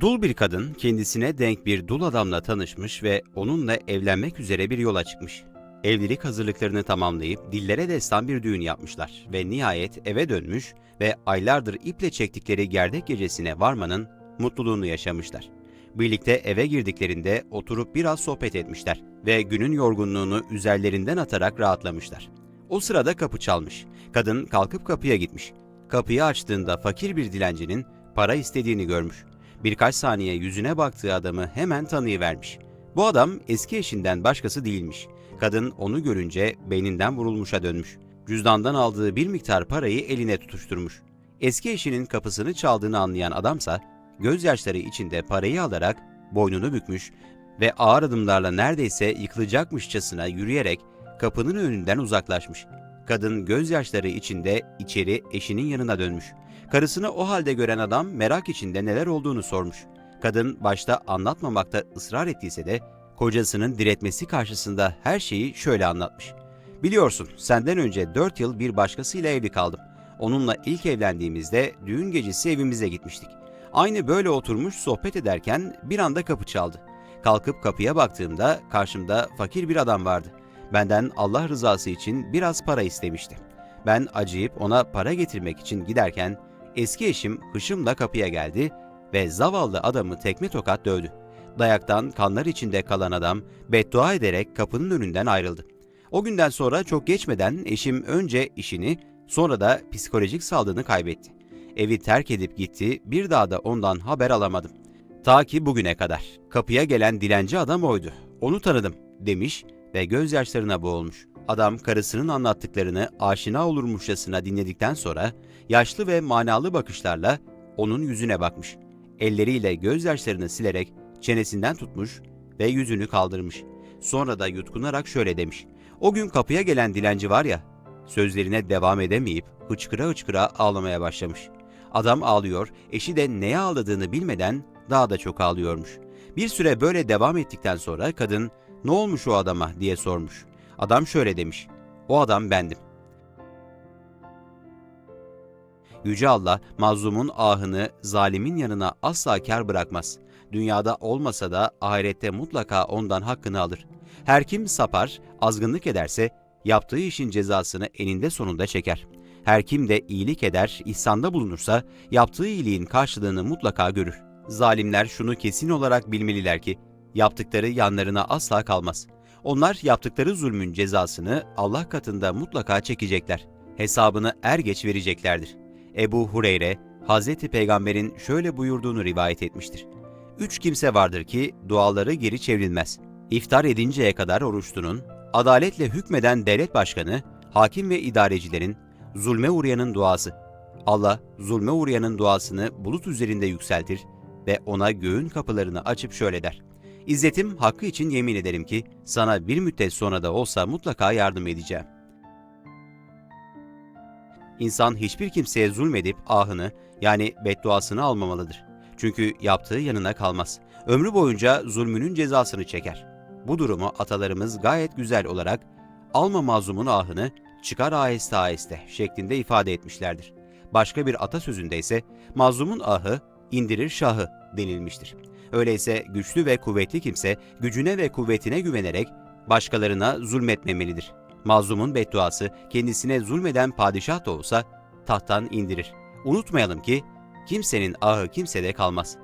Dul bir kadın kendisine denk bir dul adamla tanışmış ve onunla evlenmek üzere bir yola çıkmış. Evlilik hazırlıklarını tamamlayıp dillere destan bir düğün yapmışlar ve nihayet eve dönmüş ve aylardır iple çektikleri gerdek gecesine varmanın mutluluğunu yaşamışlar. Birlikte eve girdiklerinde oturup biraz sohbet etmişler ve günün yorgunluğunu üzerlerinden atarak rahatlamışlar. O sırada kapı çalmış. Kadın kalkıp kapıya gitmiş. Kapıyı açtığında fakir bir dilencinin para istediğini görmüş. Birkaç saniye yüzüne baktığı adamı hemen tanıyıvermiş. Bu adam eski eşinden başkası değilmiş. Kadın onu görünce beyninden vurulmuşa dönmüş. Cüzdandan aldığı bir miktar parayı eline tutuşturmuş. Eski eşinin kapısını çaldığını anlayan adamsa gözyaşları içinde parayı alarak boynunu bükmüş ve ağır adımlarla neredeyse yıkılacakmışçasına yürüyerek kapının önünden uzaklaşmış. Kadın gözyaşları içinde içeri eşinin yanına dönmüş. Karısını o halde gören adam merak içinde neler olduğunu sormuş. Kadın başta anlatmamakta ısrar ettiyse de kocasının diretmesi karşısında her şeyi şöyle anlatmış. Biliyorsun senden önce 4 yıl bir başkasıyla evli kaldım. Onunla ilk evlendiğimizde düğün gecesi evimize gitmiştik. Aynı böyle oturmuş sohbet ederken bir anda kapı çaldı. Kalkıp kapıya baktığımda karşımda fakir bir adam vardı. Benden Allah rızası için biraz para istemişti. Ben acıyıp ona para getirmek için giderken eski eşim hışımla kapıya geldi ve zavallı adamı tekme tokat dövdü. Dayaktan kanlar içinde kalan adam beddua ederek kapının önünden ayrıldı. O günden sonra çok geçmeden eşim önce işini sonra da psikolojik sağlığını kaybetti. Evi terk edip gitti, bir daha da ondan haber alamadım. Ta ki bugüne kadar. Kapıya gelen dilenci adam oydu. Onu tanıdım demiş ve gözyaşlarına boğulmuş. Adam karısının anlattıklarını aşina olurmuşçasına dinledikten sonra yaşlı ve manalı bakışlarla onun yüzüne bakmış. Elleriyle gözyaşlarını silerek çenesinden tutmuş ve yüzünü kaldırmış. Sonra da yutkunarak şöyle demiş. O gün kapıya gelen dilenci var ya, sözlerine devam edemeyip hıçkıra hıçkıra ağlamaya başlamış. Adam ağlıyor, eşi de neye ağladığını bilmeden daha da çok ağlıyormuş. Bir süre böyle devam ettikten sonra kadın ne olmuş o adama diye sormuş. Adam şöyle demiş. O adam bendim. Yüce Allah mazlumun ahını zalimin yanına asla kar bırakmaz. Dünyada olmasa da ahirette mutlaka ondan hakkını alır. Her kim sapar, azgınlık ederse yaptığı işin cezasını eninde sonunda çeker. Her kim de iyilik eder, ihsanda bulunursa yaptığı iyiliğin karşılığını mutlaka görür. Zalimler şunu kesin olarak bilmeliler ki yaptıkları yanlarına asla kalmaz. Onlar yaptıkları zulmün cezasını Allah katında mutlaka çekecekler. Hesabını er geç vereceklerdir. Ebu Hureyre, Hazreti Peygamber'in şöyle buyurduğunu rivayet etmiştir. Üç kimse vardır ki duaları geri çevrilmez. İftar edinceye kadar oruçtunun, adaletle hükmeden devlet başkanı, hakim ve idarecilerin, zulme uğrayanın duası. Allah zulme uğrayanın duasını bulut üzerinde yükseltir ve ona göğün kapılarını açıp şöyle der. İzzetim hakkı için yemin ederim ki sana bir müddet sonra da olsa mutlaka yardım edeceğim. İnsan hiçbir kimseye zulmedip ahını yani bedduasını almamalıdır. Çünkü yaptığı yanına kalmaz. Ömrü boyunca zulmünün cezasını çeker. Bu durumu atalarımız gayet güzel olarak alma mazlumun ahını çıkar aheste aheste şeklinde ifade etmişlerdir. Başka bir atasözünde ise mazlumun ahı indirir şahı denilmiştir. Öyleyse güçlü ve kuvvetli kimse gücüne ve kuvvetine güvenerek başkalarına zulmetmemelidir. Mazlumun bedduası kendisine zulmeden padişah da olsa tahttan indirir. Unutmayalım ki kimsenin ahı kimsede kalmaz.